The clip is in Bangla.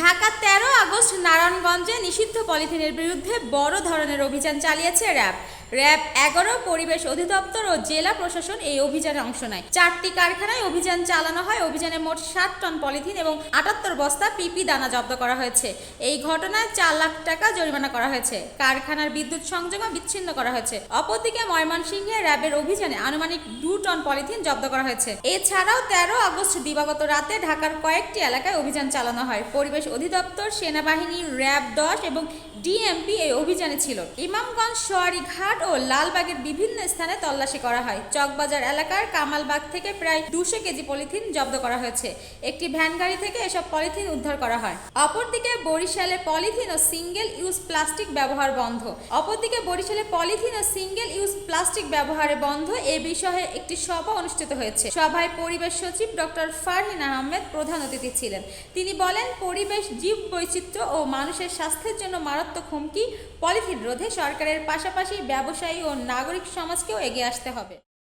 ঢাকা তেরো আগস্ট নারায়ণগঞ্জে নিষিদ্ধ পলিথিনের বিরুদ্ধে বড় ধরনের অভিযান চালিয়েছে র্যাব। র্যাব এগারো, পরিবেশ অধিদপ্তর ও জেলা প্রশাসন এই অভিযানে অংশ নেয়। চারটি কারখানায় অভিযান চালানো হয়। অভিযানে মোট ষাট টন পলিথিন এবং আটাত্তর বস্তা পিপি দানা জব্দ করা হয়েছে। এই ঘটনায় চার লাখ টাকা জরিমানা করা হয়েছে। কারখানার বিদ্যুৎ সংযোগও বিচ্ছিন্ন করা হয়েছে। অপরদিকে ময়মনসিংহে র্যাবের অভিযানে আনুমানিক দু টন পলিথিন জব্দ করা হয়েছে। এছাড়াও তেরো আগস্ট দিবাগত রাতে ঢাকার কয়েকটি এলাকায় অভিযান চালানো হয়। পরিবেশ অধিদপ্তর, সেনাবাহিনী, র্যাব দশ এবং ডিএমপি এই অভিযানে ছিল। ইমামগঞ্জ সোয়ারি ঘাট ও লালবাগের বিভিন্ন স্থানে তল্লাশি করা হয়। চকবাজার এলাকার কামালবাগ থেকে প্রায় দুশো কেজি পলিথিন জব্দ করা হয়েছে। একটি ভ্যান গাড়ি থেকে এসব পলিথিন উদ্ধার করা হয়। অপরদিকে বরিশালে পলিথিন ও সিঙ্গেল ইউজ প্লাস্টিক ব্যবহার বন্ধ। অপরদিকে বরিশালে পলিথিন ও সিঙ্গেল ইউজ প্লাস্টিক ব্যবহারে বন্ধ এ বিষয়ে একটি সভা অনুষ্ঠিত হয়েছে। সভায় পরিবেশ সচিব ডক্টর ফারহিন আহমেদ প্রধান অতিথি ছিলেন। তিনি বলেন, পরিবেশ জীব বৈচিত্র্য ও মানুষের স্বাস্থ্যের জন্য মারাত্মক হুমকি, পলিথিন রোধে সরকারের পাশাপাশি ব্যবসায়ী ও নাগরিক সমাজকেও এগিয়ে আসতে হবে।